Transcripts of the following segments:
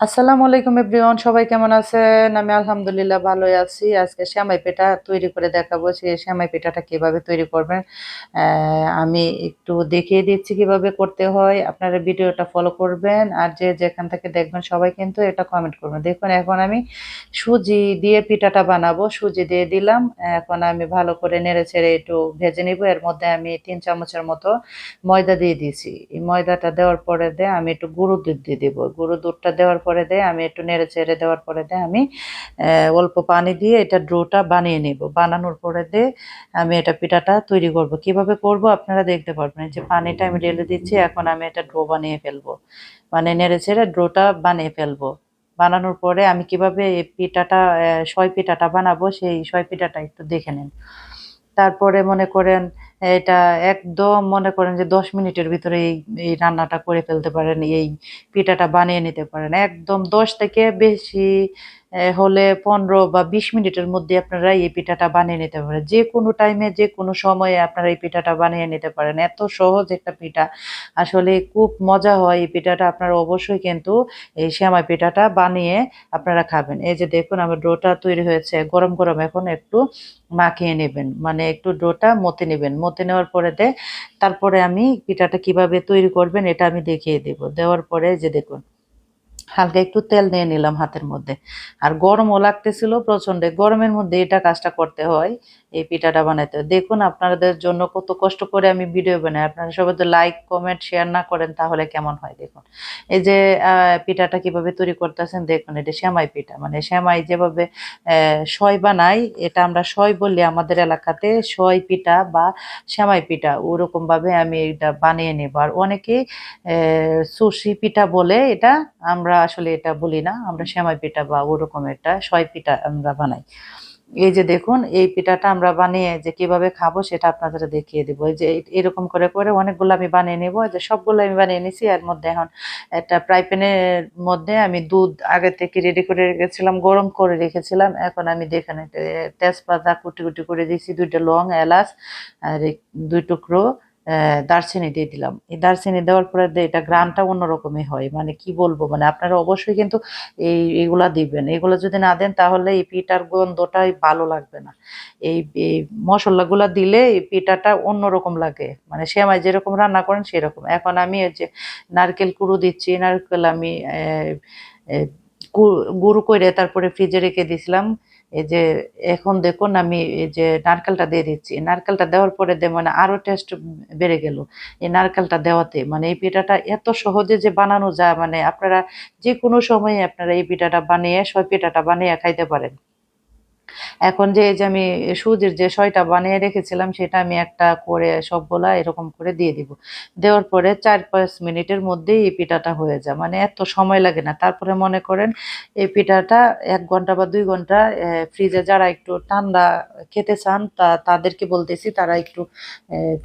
আসসালামু আলাইকুম এভরিওয়ান, সবাই কেমন আছেন? আমি আলহামদুলিল্লাহ ভালোই আছি। আজকে শ্যামাই পিঠা তৈরি করে দেখাবো সেই শ্যামাই পিঠাটা কীভাবে তৈরি করবেন। আমি একটু দেখিয়ে দিচ্ছি কীভাবে করতে হয়, আপনারা ভিডিওটা ফলো করবেন, আর যে যেখান থেকে দেখবেন সবাই কিন্তু এটা কমেন্ট করবেন। দেখুন, এখন আমি সুজি দিয়ে পিঠাটা বানাবো, সুজি দিয়ে দিলাম। এখন আমি ভালো করে নেড়ে ছেড়ে একটু ভেজে নিব। এর মধ্যে আমি তিন চামচের মতো ময়দা দিয়ে দিয়েছি। এই ময়দাটা দেওয়ার পরে দিয়ে আমি একটু গুঁড়ো দুধ দিয়ে দেবো। গুঁড়ো দুধটা দেওয়ার পরে দিয়ে, আমি একটু নেড়ে চেড়ে দেওয়ার পরে দিয়ে, আমি অল্প পানি দিয়ে এটা ড্রোটা বানিয়ে নেব। বানানোর পরে দিয়ে আমি এটা পিঠাটা তৈরি করব। কীভাবে করব আপনারা দেখতে পারবেন। যে পানিটা আমি ঢেলে দিচ্ছি, এখন আমি এটা ড্রো বানিয়ে ফেলব। মানে নেড়ে ছেড়ে ড্রোটা বানিয়ে ফেলব। বানানোর পরে আমি কীভাবে এই পিঠাটা সয় পিঠাটা বানাবো, সেই সয় পিঠাটা একটু দেখে নিন। তারপরে মনে করেন এটা একদম মনে করেন যে দশ মিনিটের ভিতরে এই এই রান্নাটা করে ফেলতে পারেন, এই পিঠাটা বানিয়ে নিতে পারেন। একদম দশ থেকে বেশি হলে পনেরো বা বিশ মিনিটের মধ্যে আপনারা এই পিঠাটা বানিয়ে নিতে পারেন। যে কোনো টাইমে যে কোনো সময়ে আপনারা এই পিঠাটা বানিয়ে নিতে পারেন। এত সহজ একটা পিঠা। আসলে খুব মজা হয় এই পিঠাটা। আপনারা অবশ্যই কিন্তু এই সেমাই পিঠাটা বানিয়ে আপনারা খাবেন। এই যে দেখুন, আমার ডোটা তৈরি হয়েছে। গরম গরম এখন একটু মাখিয়ে নেবেন। মানে একটু ডোটা মতে নেবেন। মতে নেওয়ার পরে দে, তারপরে আমি পিঠাটা কীভাবে তৈরি করবেন এটা আমি দেখিয়ে দেব। দেওয়ার পরে যে দেখুন হালকা একটু তেল নিয়ে নিলাম হাতের মধ্যে। আর গরমও লাগতেছিল প্রচণ্ড। গরমের মধ্যে এটা কাজটা করতে হয়। এই পিঠাটা বানাইতে দেখুন, আপনাদের জন্য কত কষ্ট করে আমি ভিডিও বানাই। আপনারা সবাই তো লাইক কমেন্ট শেয়ার না করেন, তাহলে কেমন হয় দেখুন। এই যে পিঠাটা কীভাবে তৈরি করতেছেন, দেখুন, এটা শ্যামাই পিঠা। মানে শ্যামাই যেভাবে সয় বানাই, এটা আমরা সয় বলি আমাদের এলাকাতে সয় পিঠা বা শ্যামাই পিঠা ওরকম ভাবে আমি এটা বানিয়ে নেব। আর অনেকেই সুশি পিঠা বলে এটা, আমরা আসলে এটা বলি না। আমরা শ্যামাই পিঠা বা ওরকম একটা সয় পিঠা আমরা বানাই। এই যে দেখুন, এই পিঠাটা আমরা বানিয়ে যে কীভাবে খাব সেটা আপনাদের দেখিয়ে দিব। এই যে এরকম করে করে অনেকগুলো আমি বানিয়ে নেব। যে সবগুলো আমি বানিয়ে নিছি। এর মধ্যে এখন একটা ফ্রাই প্যানের মধ্যে আমি দুধ আগে থেকে রেডি করে রেখেছিলাম, গরম করে রেখেছিলাম। এখন আমি দেখেন তেজপাতা কুটি কুটি করে দিয়েছি। দুইটা লং এলাচ আর দুই টুকরো। দারচিনি দিয়ে দিলাম। এই দারচিনি দেওয়ার পরে এটা গ্রানটা অন্যরকমই হয়। মানে কি বলব? মানে আপনারা অবশ্যই কিন্তু এই এগুলা দিবেন। এগুলো যদি না দেন তাহলে এই পিঠার গন্ধটাই ভালো লাগবে না। এই মশলাগুলা দিলে এই পিঠাটা অন্যরকম লাগে। মানে সেমাই যেরকম রান্না করেন সেরকম। এখন আমি যে নারকেল কুড়ো দিচ্ছি, নারকেল আমি গুঁড়ো করে তারপরে ফ্রিজে রেখে দিয়েছিলাম এই যে এখন দেখুন আমি এই যে নারকেলটা দিয়ে দিচ্ছি। নারকেলটা দেওয়ার পরে দে মানে আরও টেস্ট বেড়ে গেল। এই নারকেলটা দেওয়াতে মানে এই পিঠাটা এত সহজে যে বানানো যায় মানে আপনারা যে কোনো সময়ে আপনারা এই পিঠাটা বানিয়ে সব পিঠাটা বানিয়ে খাইতে পারেন। এখন যে যে আমি সুজির যে সয়টা বানিয়ে রেখেছিলাম, সেটা আমি একটা করে সবগুলা এরকম করে দিয়ে দিব। দেওয়ার পরে চার পাঁচ মিনিটের মধ্যেই এই পিঠাটা হয়ে যায়। মানে এত সময় লাগে না। তারপরে মনে করেন এই পিঠাটা এক ঘণ্টা বা দুই ঘণ্টা ফ্রিজে যারা একটু ঠান্ডা খেতে চান, তা, তাদেরকে বলতেছি, তারা একটু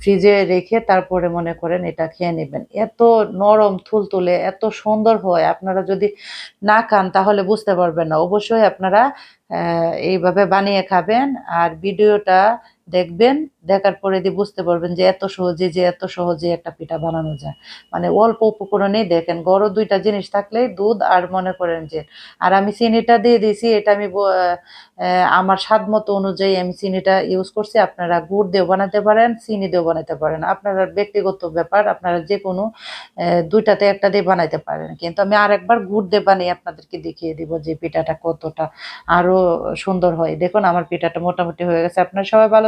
ফ্রিজে রেখে তারপরে মনে করেন এটা খেয়ে নেবেন। এত নরম থুলতুলে এত সুন্দর হয়। আপনারা যদি না খান, তাহলে বুঝতে পারবেন না। অবশ্যই আপনারা এইভাবে বানিয়ে খাবেন। আর ভিডিওটা দেখবেন, দেখার পরে দিয়ে বুঝতে পারবেন যে এত সহজে, যে এত সহজে একটা পিঠা বানানো যায়। মানে অল্প উপকরণেই দেখেন বড় দুইটা জিনিস থাকলেই দুধ আর মনে করেন যে, আর আমি চিনিটা দিয়ে দিয়েছি, এটা আমি আমার স্বাদ মতো অনুযায়ী আমি চিনিটা ইউজ করছি, আপনারা গুড় দিয়েও বানাতে পারেন, চিনি দিয়েও বানাতে পারেন। আপনার ব্যক্তিগত ব্যাপার, আপনারা যে কোনো দুইটাতে একটা দিয়ে বানাইতে পারেন। কিন্তু আমি আর একবার গুড় দিয়ে বানিয়ে আপনাদেরকে দেখিয়ে দিব যে পিঠাটা কতটা আরও সুন্দর হয়। দেখুন, আমার পিঠাটা মোটামুটি হয়ে গেছে। আপনারা সবাই ভালো